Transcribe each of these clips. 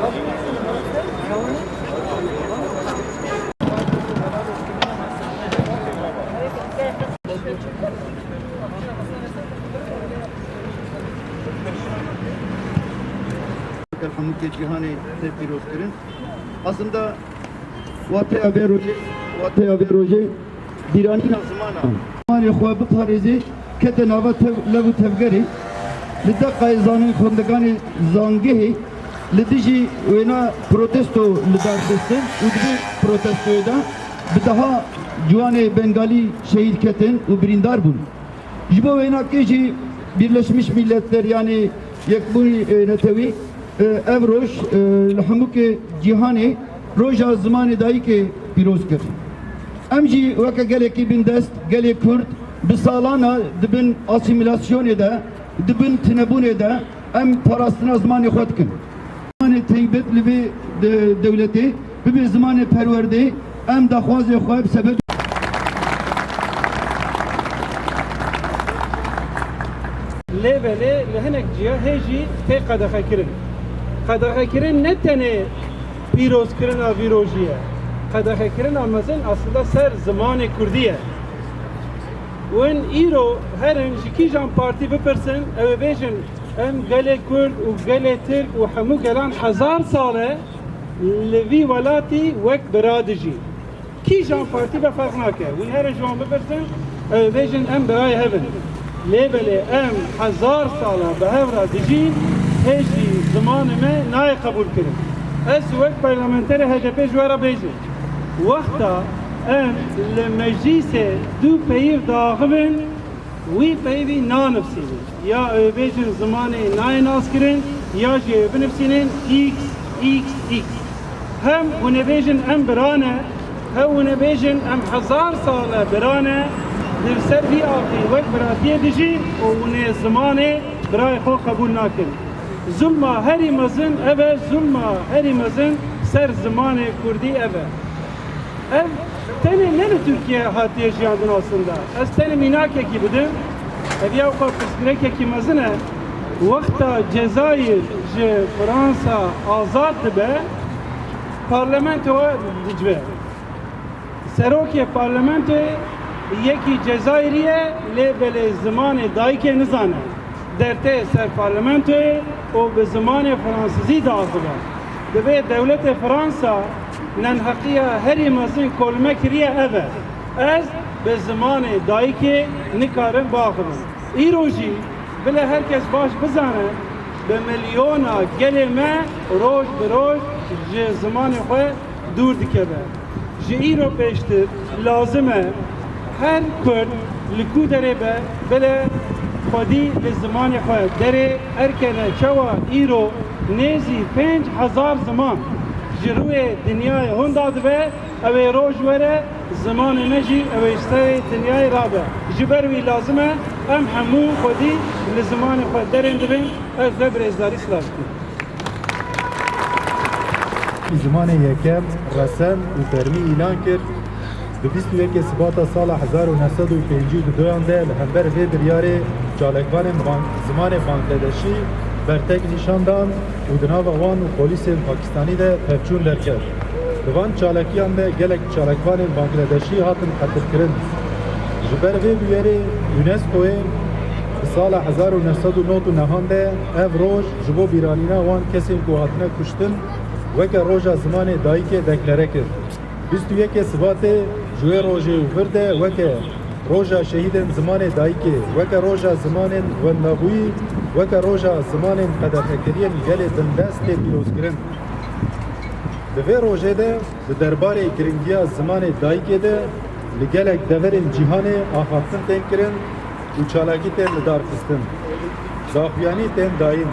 Hemû keçihanê te pîrozkirin. Aslında wateya vê rojê wateya vê rojê bîranîna zimana zimanê xwe biparêzê kete nava lev tevgerê li deqayê zanên xwendeganê zangehê li dijî wêna protesto li berxistin û di vê protestoyê de bi daha ciwanê Bengalî şehîd ketin û birîndar bûn. Ji bo wênakê jî Birleşmiş Milletler yani Yekbûnî e, Netewî e, ev roj e, li hemûkê cîhanê roja zimanê dayîkê pîroz kir. Em jî weke gelekî bin dest gelê Kurd bi salana dibin asimilasyonê de dibin tinebûnê de em parastina zimanê xwe dikin. Zimanê teybet li vê de- dewletê bibe zimanê perwerdê em daxwazê xwe bi sebeb lêvelê li hinek ciya hêjî tê qedexekirin. Qedexekirin ne tenê pîrozkirina vîrojî ye. Qedexekirina mezin aslında ser zimanê Kurdî ye. Win îro herin ji kîjan partî bipirsin ew ê em gelê Kurd û gelê Tirk û hemû gelan hezar sal e li vî welatî wek bira dijî. Kîjan partî be ferq nake. Wî herin ji wan bipirsin ew bêjin em birayê hevin. Lêbelê em hezar sala bi hevra dijîn hêjî zimanê me nayê qebûl kirin. Ez wek parlamenterê HDP ji we li wî peyvî nanifsînin. Ya ew bêjin zimanê nayê naskirin ya jî ew binifsînin x x x. Hem hûn ê em birane, hem hûn ê em hezar sale birane, Di ser vî avî wek biratiyê dijîn û hûn zimanê birayê xwe qebûl nakin. Zulma herî mezin ev e zulma herî mezin ser zimanê Kurdî ev e. Ev tenê ne li Türkiye hatiye jiyandin aslında. Ez tenê mînakekî bidim. Ev ya xwe piskirekekî mezin e. Wexta Cezayir ji Fransa azad dibe, parlamento dicve. Serokê parlamentoyê yekî Cezayirî lê belê zimanê dayîkê nizane. Dertê ser parlamentoyê û bi zimanê Fransîzî diaxibe. Divê dewletê Fransa nenheqiya herî mezin kolme kiriye ev e. Ez bi zimanê dayîkê nikarim biaxivim. Îro jî bile herkes baş bizane bi milyona gelê me roj bi roj ji zimanê xwe dûr dikeve. Ji îro pêştir lazim e her Kurd li ku derê be bile xwedî li zimanê xwe derê erkene çawa îro nêzî pênc hezar ziman ji rûyê dinyayê hûn da dibe ew ê roj were zimanê me jî ew ê steyê dinyayê rabe ji ber wî lazim e em hemû xwedî li zimanê xwe derên dibin ez ve birêzdarî silav dikim. زمان یکم رسم و فرمی اعلان کرد دو بیست و یک سباتا سال 1952 ده لهمبر وی بریار جالکوان بانک زمان بانگلادشی برتک نشان دان و دناو وان و پلیس پاکستانی ده پفچون لرکر دوان چالکیان ده گلک چالکوان بانگلادشی هاتن قتل کرن جبر وی بیاری یونسکوی سال 1999 ده ev roj ji bo bîranîna wan kesên ku hatine kuştin weke roja zimanê dayîkê deklare kir. Bîst û yekê Sibatê ji wê rojê û vir de weke roja şehîdên zimanê dayîkê, weke roja zimanên wendabûyî, weke roja zimanên qedexekiriyên gelê bindest tê pîrozkirin. Di vê rojê de di derbarê giringiya zimanê dayîkê de li gelek deverên cîhanê axaftin tên kirin û çalakî tên li dar xistin. Daxuyanî tên dayîn.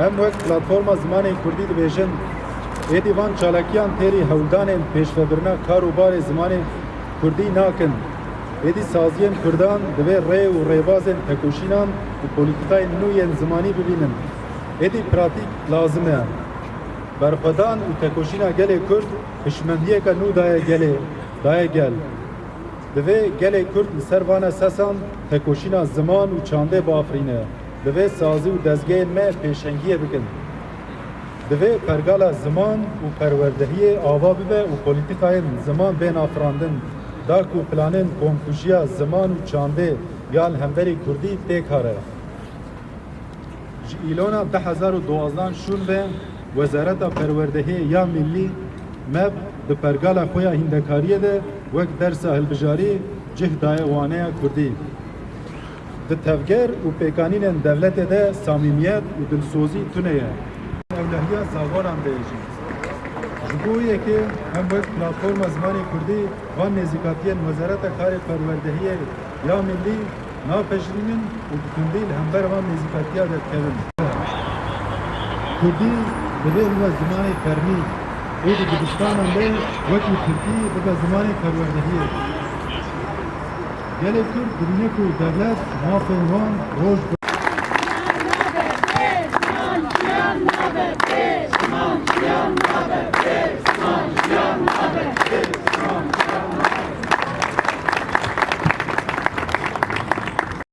Em wek platforma zimanê Kurdî dibêjin êdî van çalakiyan têrî hewldanên pêşvebirina kar û barê zimanê Kurdî nakin. Êdî saziyên Kurdan divê rê û rêbazên tekoşînan û polîtikayên nû yên zimanî bibînin. Êdî pratîk lazim e. Berxwedan û tekoşîna gelê Kurd hişmendiyeka nû daye gelê daye gel. Divê gelê Kurd li ser vana sesan tekoşîna ziman û çandê bafirîne. Divê sazî û dezgehên me pêşengiyê bikin. Divê pergala ziman û perwerdehiyê ava bibe û polîtîkayên da ku planên komkujiya ziman û çandê yan hemberî Kurdî têk hare. Ji îlona 2012 şûn ve Wezareta Perwerdehiyê ya Millî mev di pergala xwe ya hîndekariyê de wek dersa hilbijarî cih daye waneya Kurdî. Di tevger û pêkanînên devletê de samîmiyet û dilsozî tune ye. Ewlehiya zagoran de bo yekê hem wek platforma zimanê Kurdî van nêzîkatiyên Wezareta Karê Perwerdehiyê ya Millî napejirînin û bi tundî li hember van nêzîkatiya derkevin. Kurdî divê bibe zimanê fermî û di dibistanan de wekî Tirkî bibe zimanê perwerdehiyê. Gelek Türk dibîne ku devlet mafên wan roj